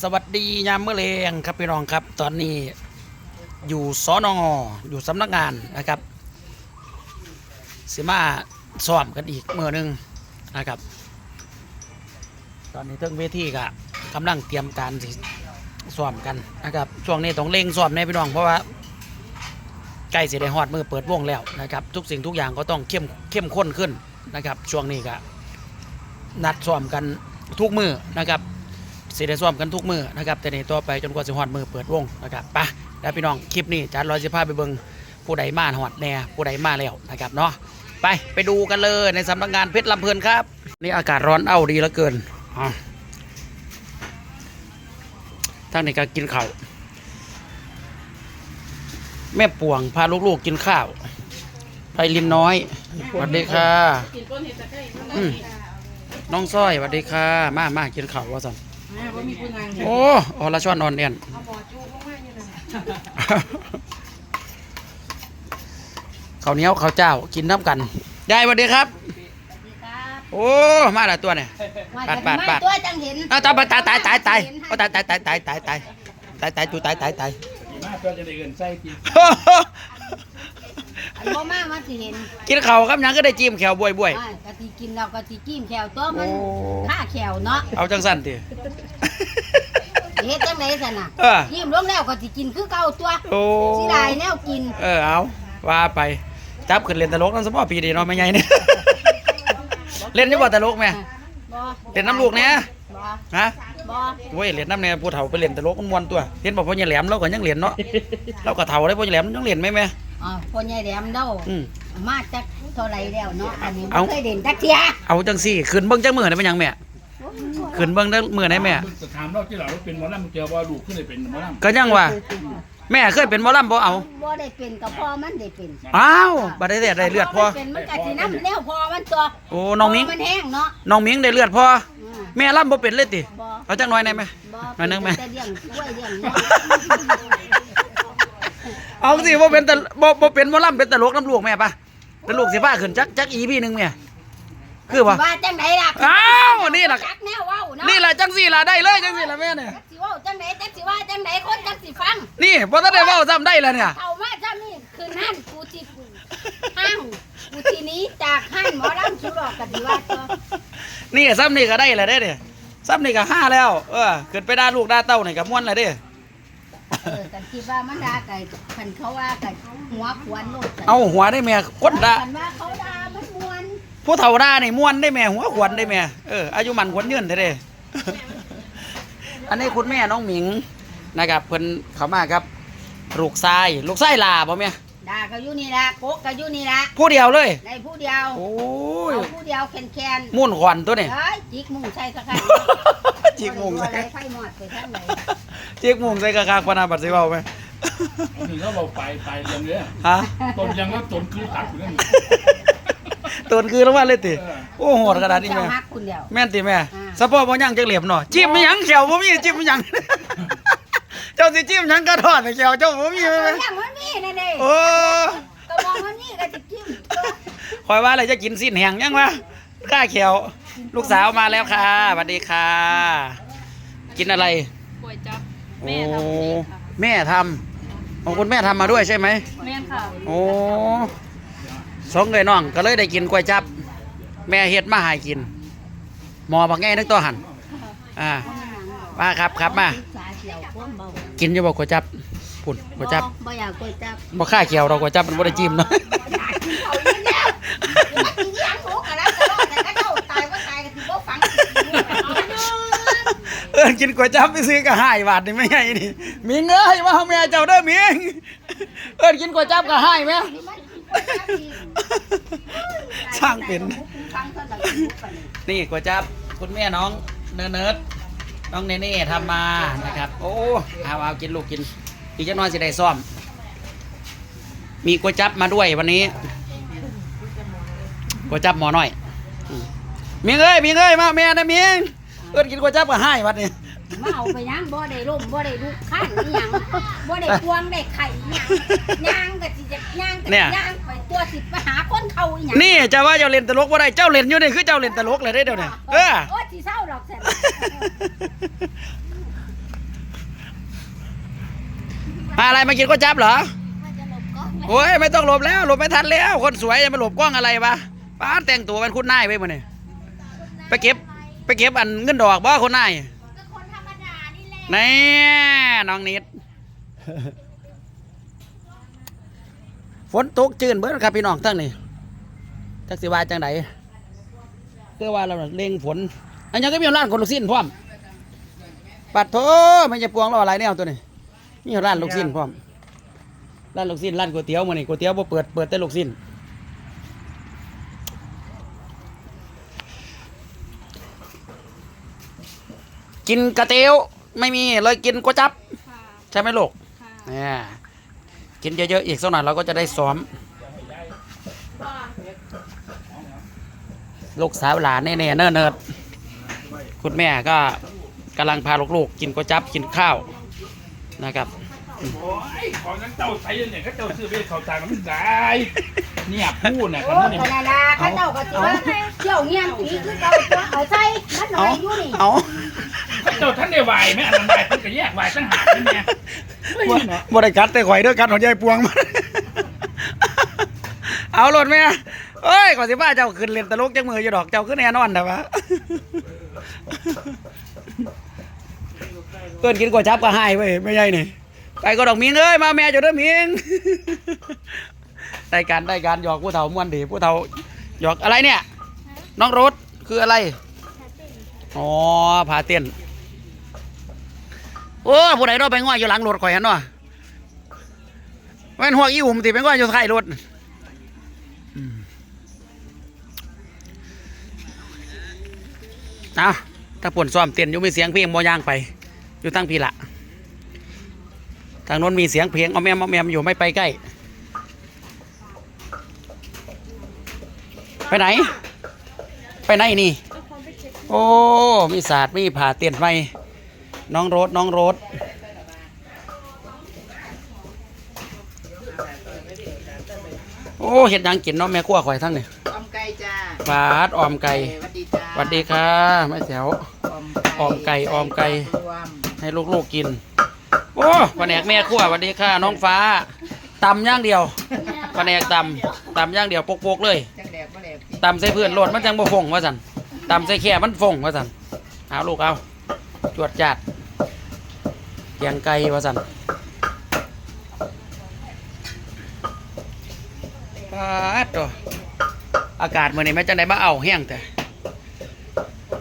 สวัสดียามเมื่อเลงครับพี่น้องครับ ตอนนี้อยู่สอนออยู่สำนักงานนะครับสิมาซ้อมกันอีกเมื่อหนึงนะครับ ตอนนี้เทั้งเวทีก็กำลังเตรียมการสิซ้อมกันนะครับช่วงนี้ต้องเร่งซ้อมแน่พี่น้องเพราะว่าใกล้เสิได้ฮอดมือเปิดวงแล้วนะครับ ทุกสิ่งทุกอย่างก็ต้องเข้มเข้มข้นขึ้นนะครับ ช่วงนี้ก็นัดซ้อมกันทุกมือนะครับ สิได้ซ้อมกันทุกมือนะครับแต่ในต่อไปจนกว่าสิฮอดมือเปิดวงนะครับไปแล้วพี่น้องคลิปนี้จานร้อยสิพาไปเบิ่งผู้ใดมาฮอดแน่ผู้ใดมาแล้วนะครับเนาะไปไปดูกันเลยในสำนักงานเพชรลำเพลินครับ นี่อากาศร้อนเอ้าดีเหลือเกินอะทั้งนี้ก็กินข้าวแม่ป่วงพาลูกๆกินข้าวไปลินน้อยสวัสดีค่ะน้องสร้อยสวัสดีค่ะ มามากินข้าวว่าสัน ว่ามีผู้นางโอ้อรชอนนอนเนียนเอาหมอจูบมากๆอยู่นั่นน่ะข้าวเหนียวข้าวเจ้ากินน้ำกันยายสวัสดีครับ โอ้ มาและตัวเนี่ยปาดปาดปาดตัวจังเห็นอ้าวตายตายตายตายตายโอ้ตายตายตายตายตายตายตายตายตูตายตายตายมาตัวจะได้เงินใส่กินอัน บ่มามาสิเห็นกินข้าวครับหยังก็ได้จิ้มแขวบวยบวยอ่ากะทิกินเรากะทิกิ้มแขวตัวมันโอ้ ค่าแขวเนาะเอาจังสั้นทีเฮ็ดจังไดซั่นน่ะเออกิ้มลงแล้วกะทิกินคือเก่าตัวโอ้สิได้แนวกินเออเอาว่าไปจับขึ้นเล่นตลกนั่นสมอปีดีเนาะไม่ใหญ่เนี่ยเล่นอยี่บ่ตลกแม่บ่เล่นน้ำลูกเนี่ยบ่ฮะบ่เว้ยเล่นน้ำเนี่ยผู้เฒ่าไปเล่นตลกมันมวนตัวเห็นบอกพ่อใหญ่แหลมเราก็ยังเล่นเนาะเราก็เฒ่าได้พ่อใหญ่แหลมยังเล่นไหมแม่ อ๋อพ่อใหญ่แหลมเด้าอืม มาจักเท่าไหร่แล้วเนาะอันนี้บ่เอา เคยเด่นจักเที่ยเอาจังสี่ขึ้นเบิ้งจังมือได้เป็นหยังแม่ขึ้นเบิ้งได้มือได้แม่มึงจะถามเราที่เราเป็นหมอลำเกี่ยวว่าลูกขึ้นได้เป็นหมอลก็ยังว่า แม่เคยเป็นหมอลำบ่เอาบ่ได้เป็นกับพ่อมันได้เป็นอ้าวบัดได้ได้เลือดพอเป็นมันกะสิน้ำแนวพ่อมันตัวโอ้น้องมิงมันแห้งเนาะน้องมิงได้เลือดพออืมแม่ลำบ่เป็นเลยติบ่เอาจังน้อยได้ไหม บ่มานึงไหม แต่เลี้ยงกล้วยเลี้ยงเนาะ เอาสิบ่เป็นแต่บ่บ่เป็นหมอลำเป็นตลกน้ำลูกแม่ปะตลกสิพาขึ้นจักจักอีพี่หนึงแม่คือบ่ว่าจังไดล่ะอ้าวนี่ล่ะ จักแนวเว้าเนาะนี่ล่ะจังสี่ล่ะได้เลยจังสี่ล่ะแม่เนี่ยจักสิเว้าจังไดจักสิว่าจังไดคนจักสิฟังนี่บ่ทันได้เว้าซ้ำได้แล้วเนี่ยเท่ามาจ้านี่คือนั่นกูสิห้างกูทีนี้จากห้างหมอลำสุรอกกันดีว่าตัวนี่ซ้ำนี่ก็ได้แล้วเด้เนี่ยซ้ำนี่ก็ห้าแล้ว เออขึ้นไปด่าลูกด่าเต้านี่ก็ม่วนแล้วเด้ เออกัน คิดว่ามันด่าไก่คันเขาว่าไก่หัวขวานโลดใส่เอาหัวได้แม่คนด่าคันว่าเขาด่ามันมวนผู้เฒ่าด่านี่ม่วนได้แม่หัวขวัญได้แม่เอออายุมันขวัญยืนเด้เด้ อันนี้คุณแม่น้องหมิงนะครับเพิ่นเข้ามาครับลูกชายลูกชายลาบ่แม่ด่าก็อยู่นี่ละโกกก็อยู่นี่ละผู้เดียวเลยได้ผู้เดียวโอ้ยเอาผู้เดียวแคนแคนมุ่นขวัญตัวนี่เอ้ยจิกมุงใส่สักคัน จิกมุงใส่อะไรไฟหมอดไปทางไหนจิกมุงใส่กะคากปานนาบัดสิเว้าไหมำนี่เขาบอกไปไปเรียงเลยฮะต้นยังว่าต้นคือตัดอยู่นั่นตนคือลงมาเลยติโอ้โหดขนาดนี้เจ้าแม่ฮักคุณเดียวแม่นติแม่อ่าสะโพกบ่ยังจักเหลี่ยมเนาะจิ้มไม่ยังแขวบ่มีจิ้มไม่ยังเจ้าสิจิ้มหยังกระทอดให้แขวเจ้าบ่มีเอาไหมอย่างมันนี่นั่นเองโอ้ก็มองมันนี่ก็จะจิ้มตัวคอยว่าอะไรจะกินสิ้นแห้งยังวะข้าแขว ลูกสาวมาแล้วค่ะสวัสดีค่ะ กินอะไรป่วยจับโอ้แม่ทำของคุณแม่ทำมาด้วยใช่ไหมแม่นค่ะโอ้สองเลยน้องก็เลยได้กินก๋วยจับแม่เฮ็ดมาให้กิน หมอบักแง่นึกตัวหันอ่ามาครับครับมา สาเขียวพวกเบากินอยู่บ่ก๋วยจับพุ่นก๋วยจับบ่อยากก๋วยจับบ่ค่าเขียวเราก๋วยจับมันบ่ได้จิ้มเนาะ อยากกินเขาอยู่แล้วอยากกินยางหมูกะแล้วตลอดแต่ก็เจ้าตายว่าตายก็สิบ่ฟัง เออกินก๋วยจั๊บไปซื้อก็ห้าบาทนี่ไม่ใช่นี่มีเงยมาเอาแม่เจ้าเด้อมีงเอิ้นกินก๋วยจั๊บก็ให้แม่ช่างเป็น นี่ก๋วยจั๊บคุณแม่น้องเนิร์ดเนิร์ดน้องเนเน่ทำมานะครับ โอ้เอาเอากินลูกกินอีกจักหน้อยสิได้ซ่อม มีก๋วยจั๊บมาด้วยวันนี้ก๋วยจั๊บหมอน้อยมมีเงยมีเงยมาแม่นะมีง เอิ้นกินก๋วยจับก็ให้วัดนี่มาเอาไปย่างบ่ได้ร่มบ่ได้ลูกข้างอีหยังบ่ได้พวงได้ไข่อีหยังย่างก็สิจะย่างก็สิย่างไปตัวสิไปหาคนเขาอีหยังนี่จะว่าเจ้าเล่นตลกบ่ได้เจ้าเล่นอยู่นี่คือเจ้าเล่นตลกเลยได้เดี๋ยวนี้เออโอ้ยสิเศร้าดอกแซ่บมาอะไรมากินก๋วยจั๊บเหรอมันจะหลบกล้องโอ้ยไม่ต้องหลบแล้วหลบไม่ทันแล้ว คนสวยจะมาหลบกล้องอะไรวะป้านแต่งตัวเป็นคุณนายไปมาเนี่ยไปเก็บ ไปเก็บอันเงินดอกบ่คนนายก็คนธรรมดานี่แหละแน่น้องนิด ฝนตกจืนเบิดครับพี่น้องทั้งนี่จักสิว่าจังไดเพื่อว่าเราน่ะเล็งฝน อันยังก็มีร้านคนลูกชิ้นพร้อม ปัดโถไม่จะปวงเราอะไรเนี่ยตัวนี้นี่ร้านลูกชิ้นพร้อม ร้านลูกชิ้นร้านก๋วยเตี๋ยวมานี่ก๋วยเตี๋ยวบ่เปิดเปิดแต่ลูกชิ้น กินกระเตียวไม่มีเลยกินก๋วยจับ ค่ะใช่ไหมลูกค่ะเนี่ยกินเยอะๆอีกสักหน่อยเราก็จะได้ซ้อมลูกสาวหลานแน่ๆเนิร์ดๆคุณแม่ก็กำลังพาลูกๆกินก๋วยจั๊บกินข้าวนะครับ โอ้ยของนั้นเจ้าใส่เนี่ยก็เจ้าซื้อไปเขาจางมันได้เนี่ยพูดเนี่ยโอ้คำนี้ขนาดนั้นเขาเจ้าก็สิว่าเที่ยวเงียบปีคือเขาตัวเอาใส่มันหน่เอาอยอยู่นี่เอา เจ้าท่านได้ไหวไหมอันนั้นไหวท่านก็แยกไหวตั้งหากนี่ไงบ่บ่ได้กัดแต่ข่อยเด้อกัดของยายปวงมา เอาหลดไหมเอ้ยก่อนสิบ้าเจ้าขึ้นเล่นตลกจังมืออยู่ดอกเจ้าขึ้นแน่นอนแต่ว่าเกินกินก๋วยจั๊บก็ให้เว้ยไม่ใช่นี่ไปก็ดอกมิงเอ้ยมาแม่เจ้าเด้อมิงได้การได้การหยอกผู้เฒ่าม่วนดีผู้เฒ่าหยอกอะไรเนี่ย น้องรถคืออะไร อ๋อพาเต้น โอ้ผู้ใดเราไปง่อยอยู่หลังรถข่อยหันเนาะแม่นหัวอีหุ่มติไปง่อยอยู่ท้ายรถอืมเอาถ้าปวนซ้อมเต้นอยู่มีเสียงเพลงบ่ย่างไป อยู่ตั้งพีละทางโน้นมีเสียงเพลงเอาแมมเอาแมมอยู่ไม่ไปใกล้ ไปไหน ไปไหนนี่ โอ้ มีศาสตร์มีผ่าเตียนไฟ น้องโรดน้องโรดโอ้เห็ดหยังกินเน้องแม่ขั้วข่อยทั้งนี่อมไก่จ้าปลาดออมไก่สวัสดีจ้าสวัสดีค่ะแม่แถวออมไก่ออมไก่รวมให้ลูกๆกิน โอ้แผนกแม่ขั้วสวัสดีค่ะ น้องฟ้าตำอย่างเดียวแผนกตำตำอย่างเดียวโปกๆเลยจังแดกบ่แดกตำใส่เพื่อนโลดมันจังบ่ฟงว่าสันตำใส่แค่มันฟงว่าสันเอาลูกเอาจวดจัดเกี ยงไก่ว่าสันปาดตัวอากาศมื้อนี้แม่จังได๋มาเอาแห้งแต่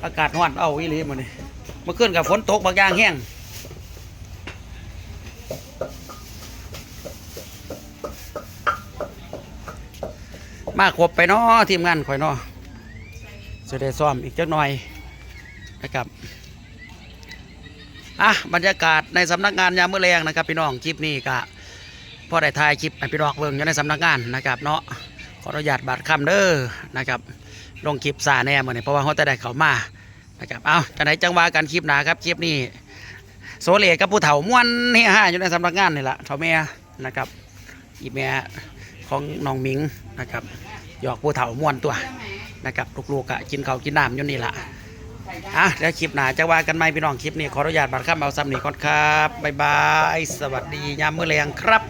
อากาศร้อนเอาอีหลีมื้อนี้เมื่อคืนกับฝนตกบางอย่างแห้งมาครบไปเนาะทีมงานข่อยเนาะจะได้ซ้อมอีกจักหน่อยนะครับ อะบรรยากาศในสำนักงานยามมื้อแรงนะครับพี่น้องคลิปนี้ก็พอได้ถ่ายคลิปให้พี่น้องเบิ่งอยู่ในสำนักงานนะครับเนาะขออนุญาตบาดคำเด้อนะครับลงคลิปซาแน่เหมือนเพราะว่าเขาจะได้เขามานะครับเอาจังไหนจังว่ากันคลิปหนาครับคลิปนี้โซเลกับผู้เฒ่าม้วนเฮฮาอยู่ในสำนักงานนี่แหละเฒ่าแม่นะครับอีแม่ของน้องมิงนะครับหยอกผู้เฒ่าม้วนตัวนะครับลูกๆกะกินข้าวกินน้ำอยู่นี่แหละ อะเดี๋ยวคลิปหนาจะว่ากันไหมพี่น้องคลิปนี้ขออนุญาตบัตรข้ามเอาซ้ำนี่ก่อนครับบ๊ายบาย สวัสดียามมื้อแรงครับ